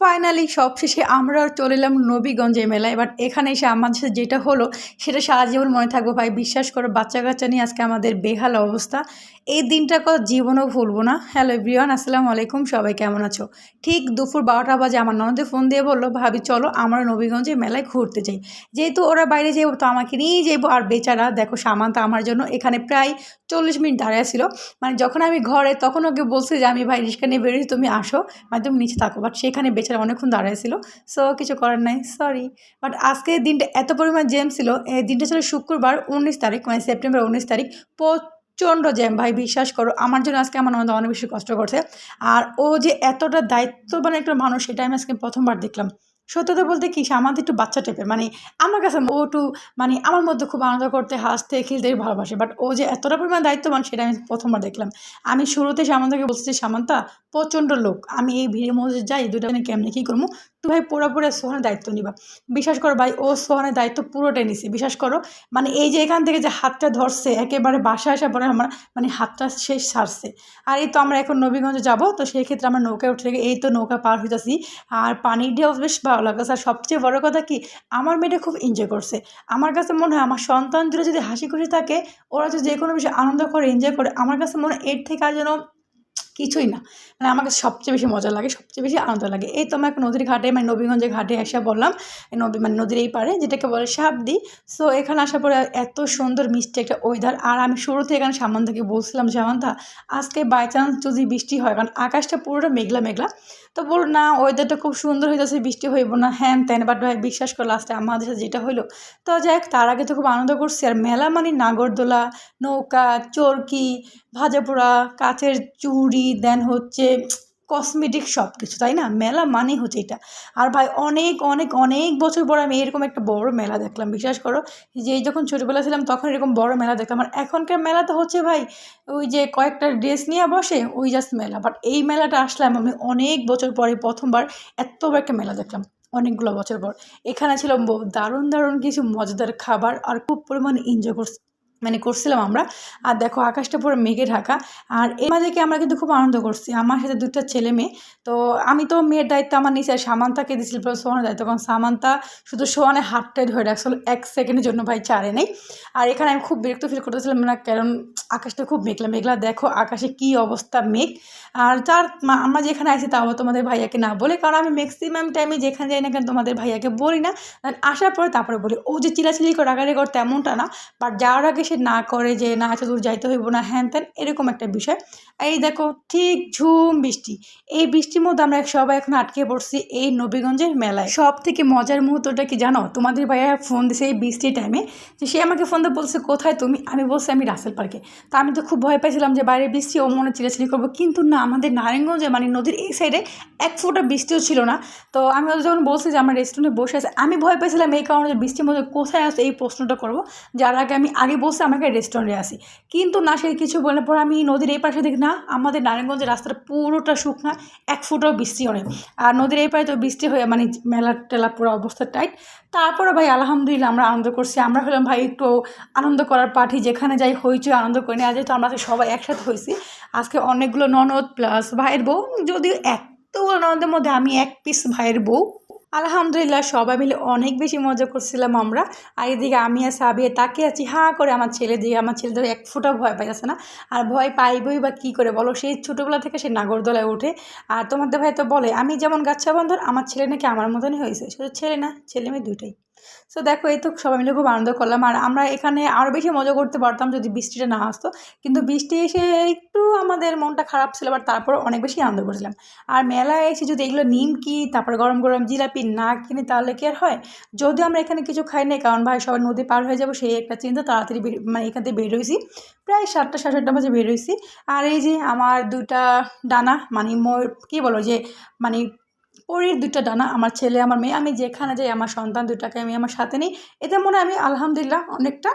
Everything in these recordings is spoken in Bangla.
ফাইনালি সবশেষে আমরা চলে এলাম নবীগঞ্জে মেলায়। বাট এখানে এসে আমাদের সাথে যেটা হলো, সেটা সারা জীবন মনে থাকব। ভাই, বিশ্বাস করো বাচ্চা কাচ্চা নিয়ে আজকে আমাদের বেহাল অবস্থা। এই দিনটা কথা জীবনেও ভুলবো না। হ্যালো এভরিওয়ান আসসালামু আলাইকুম, সবাই কেমন আছো? ঠিক দুপুর বারোটা বাজে আমার ননদে ফোন দিয়ে বলল, ভাবি, চলো আমরা নবীগঞ্জে মেলায় ঘুরতে যাই। যেহেতু ওরা বাইরে যাব তো আমাকে নিয়েই যাব আর বেচারা, দেখো, সামান্তা আমার জন্য এখানে প্রায় চল্লিশ মিনিট দাঁড়িয়ে ছিল। মানে যখন আমি ঘরে, তখন ওকে বলছে যে, আমি, ভাই, রিক্সা নিয়ে বেরিয়েছি তুমি আসো। মানে তুমি নিচে থাকো বাট সেখানে বেচারা অনেকক্ষণ দাঁড়িয়ে ছিল সো কিছু করার নাই সরি বাট আজকে দিনটা এত পরিমাণ জ্যাম ছিল এই দিনটা ছিল শুক্রবার উনিশ তারিখ মানে সেপ্টেম্বর উনিশ তারিখ, প্রচণ্ড জ্যাম ভাই বিশ্বাস করো, আমার জন্য আজকে আমার ননদ অনেক বেশি কষ্ট করছে। আর ও যে এতটা দায়িত্ববান একটা মানুষ, সেটা আমি আজকে প্রথমবার দেখলাম। সত্যতা বলতে কি, সে আমাদের একটু বাচ্চা টাইপের মানে আমার কাছে ও একটু মানে আমার মধ্যে খুব আনন্দ করতে, হাসতে, খেলতে ভালোবাসে। বাট ও যে এতটা পরিমাণ দায়িত্ববান, সেটা আমি প্রথমবার দেখলাম। আমি শুরুতে সামান্তাকে বলছি সামান্তা, প্রচণ্ড লোক। আমি এই ভিড়ের মধ্যে যাই দুটো মানে কেমনে কী করব? তো ভাই পুরোপুরি সোহানের দায়িত্ব নিবা। বিশ্বাস করো ভাই, ও সোহানের দায়িত্ব পুরোটাই নিছে। বিশ্বাস করো মানে এই যে এখান থেকে যে হাতটা ধরছে, একেবারে বাসা আসার পরে আমার মানে হাতটা শেষ ছাড়ছে আর এই তো আমরা এখন নবীগঞ্জে যাব, তো সেই ক্ষেত্রে আমরা নৌকায় উঠে এই তো নৌকা পার হইতেছি। আর পানির ঢেউ বেশ ভালো লাগছে আর সবচেয়ে বড় কথা কি, আমার মেয়েটা খুব এনজয় করছে। আমার কাছে মনে হয় আমার সন্তান যদি হাসি খুশি থাকে, ওরা যদি যে কোনো বিষয়ে আনন্দ করে এনজয় করে, আমার কাছে মনে হয় এর থেকে আর যেন কিছুই না। মানে আমাকে সবচেয়ে বেশি মজা লাগে, সবচেয়ে বেশি আনন্দ লাগে। এই তো আমরা নদীর ঘাটে মানে নবীগঞ্জের ঘাটে এসে বললাম নদী মানে নদীর এই পারে যেটাকে বলে সাবদি সো এখানে আসার পরে এত সুন্দর মিষ্টি একটা ওয়েদার আর আমি শুরুতে এখানে সামান থেকে বলছিলাম সামান্তা আজকে বাই চান্স যদি বৃষ্টি হয়, কারণ আকাশটা পুরোটা মেঘলা মেঘলা। তো বল না ওয়েদারটা খুব সুন্দর হয়ে যাচ্ছে বৃষ্টি হইব না। হ্যান, ত্যান, বাট ভাই, বিশ্বাস করে লাস্টে আমাদের সাথে যেটা হইল, তো যাই হোক তার আগে তো খুব আনন্দ করছি। আর মেলা মানে নাগরদোলা, নৌকা, চরকি, ভাজাপোড়া, কাচের চুড়ি দেন হচ্ছে কসমেটিক সব কিছু তাই না? মেলা মানে হচ্ছে এটা। আর ভাই, অনেক অনেক অনেক বছর পর আমি এরকম একটা বড় মেলা দেখলাম। বিশ্বাস করো, যে যখন ছোটোবেলা ছিলাম তখন এরকম বড় মেলা দেখলাম আর এখনকার মেলা তো হচ্ছে ভাই, ওই যে কয়েকটা ড্রেস নিয়ে বসে, ওই জাস্ট মেলা। বাট এই মেলাটা আসলাম আমি অনেক বছর পরে, প্রথমবার এত বড় একটা মেলা দেখলাম, অনেকগুলো বছর পর। এখানে ছিল দারুণ দারুণ কিছু মজাদার খাবার আর খুব পরিমাণে এনজয় করছি। মানে করছিলাম আমরা। আর দেখো আকাশটা পুরো মেঘে ঢাকা। আর এর মাঝে কি আমরা কিন্তু খুব আনন্দ করছি। আমার সাথে দুটা ছেলে মেয়ে। তো আমি তো মেয়ের দায়িত্ব আমার নিচে সামান্তাকে দিয়েছিল পুরো সোহানের দায়িত্ব। কারণ সামান্তা শুধু সোহানে হাতটাই ধরে রাখছিল এক সেকেন্ডের জন্য ভাই চারে নেই। আর এখানে আমি খুব বিরক্ত ফিল করতেছিলাম না, কারণ আকাশটা খুব মেঘলা মেঘলা। দেখো আকাশে কি অবস্থা মেঘ। আর তার আমরা যেখানে আছি তাও তোমাদের ভাইয়াকে না বলে। কারণ আমি ম্যাক্সিমাম টাইমে যেখানে যাই না কেন তোমাদের ভাইয়াকে বলি না। আসার পরে তারপরে বলি। ও যে চিলাচিলি করে রাগারি করে তেমনটা না। বাট যাওয়ার আগে সে না করে যে, না, এত দূর যাইতে হইব না। হ্যান ত্যান, এরকম একটা বিষয়। এই দেখো, ঠিক ঝুম বৃষ্টি। এই বৃষ্টির মধ্যে আমরা সবাই এখন আটকে পড়ছি এই নবীগঞ্জের মেলায়। সব থেকে মজার মুহূর্তটা কি জানো? তোমাদের ভাইয়া ফোন দিছে এই বৃষ্টির টাইমে যে, সে আমাকে ফোন দিয়ে বলছে, কোথায় তুমি? আমি বলছি, আমি রাসেল পার্কে। তা আমি তো খুব ভয় পাইছিলাম যে, বাইরে বৃষ্টি, ও মনে চিরাচিরি করব। কিন্তু না, আমাদের নারায়ণগঞ্জে মানে নদীর এই সাইডে এক ফোঁটা বৃষ্টিও ছিল না। তো আমি যখন বলছি যে, আমার রেস্টুরেন্টে বসে আছে, আমি ভয় পাইছিলাম এই কারণে বৃষ্টির মধ্যে কোথায় আছে? এই প্রশ্নটা করব। যার আগে আমি আগে বসে আমাকে রেস্টুরেন্টে আসি কিন্তু না, সে কিছু বলে পরে আমি নদীর এই পাশে দেখি, না, আমাদের নারায়ণগঞ্জের রাস্তাটা পুরোটা শুকনা, এক ফুটও বৃষ্টি নেই আর নদীর এই পাশে তো বৃষ্টি হয়ে মানে মেলা টেলা পুরো অবস্থা টাইট তারপরে ভাই, আলহামদুলিল্লাহ আমরা আনন্দ করছি। আমরা হলাম ভাই, একটু আনন্দ করার পার্টি, যেখানে যাই হইচই আনন্দ করি না। যেহেতু আমরা সবাই একসাথে হয়েছি আজকে অনেকগুলো ননদ প্লাস ভাইয়ের বউ, যদিও এতগুলো ননদের মধ্যে আমি এক পিস ভাইয়ের বউ। আলহামদুলিল্লাহ, সবাই মিলে অনেক বেশি মজা করছিলাম আমরা। আর এদিকে আমি আর সাবিয়ে তাকে আছি, হাঁ করে আমার ছেলে দিয়ে, আমার ছেলে ধরে এক ফুটা ভয় পাইছে না। আর ভয় পাইবই বা কী করে বলো, সেই ছোটোবেলা থেকে সে নাগরদোলায় ওঠে আর তোমাদের ভাই তো বলে, আমি যেমন গাছা বন্ধর আমার ছেলে নাকি আমার মতনই হয়েছে। শুধু ছেলে না, ছেলে মেয়ে দুইটাই। সো দেখো, এই তো সবাই মিলে খুব আনন্দ করলাম। আর আমরা এখানে আরও বেশি মজা করতে পারতাম যদি বৃষ্টিটা না আসতো। কিন্তু বৃষ্টি এসে একটু আমাদের মনটা খারাপ ছিল বাট তারপর অনেক বেশি আনন্দ করেছিলাম। আর মেলায় এসে যদি এগুলো নিমকি, তারপর গরম গরম জিলাপি না কিনে, তাহলে কি আর হয়? যদিও আমরা এখানে কিছু খাই নাই, কারণ ভাই সবাই নদী পার হয়ে যাব, সেই একটা চিন্তা তাড়াতাড়ি মানে এখান থেকে বের হয়েছি। প্রায় সাতটা, সাড়ে সাতটা বাজে বের হয়েছি। আর এই যে আমার দুটা ডানা মানে মোর, কী বলো যে মানে পরীর দুটা ডানা, আমার ছেলে, আমার মেয়ে, আমি যেখানে যাই, আমার সন্তান দুটাকে আমি আমার সাথে নিই। এতে মনে আমি আলহামদুলিল্লাহ অনেকটা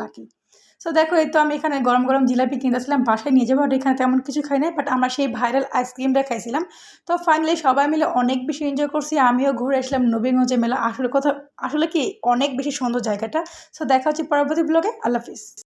লাকি সো দেখো, এই তো আমি এখানে গরম গরম জিলাপি কিনেছিলাম, বাসায় নিয়ে যাব এখানে তেমন কিছু খাই নাই বাট আমরা সেই ভাইরাল আইসক্রিমটা খাইছিলাম। তো ফাইনালি সবাই মিলে অনেক বেশি এনজয় করছি, আমিও ঘুরে আসলাম নবীনগঞ্জে মেলা। আসলে কথা আসলে কি অনেক বেশি সুন্দর জায়গাটা। সো দেখা হচ্ছে পরবর্তী ব্লগে আল্লাহ হাফিজ।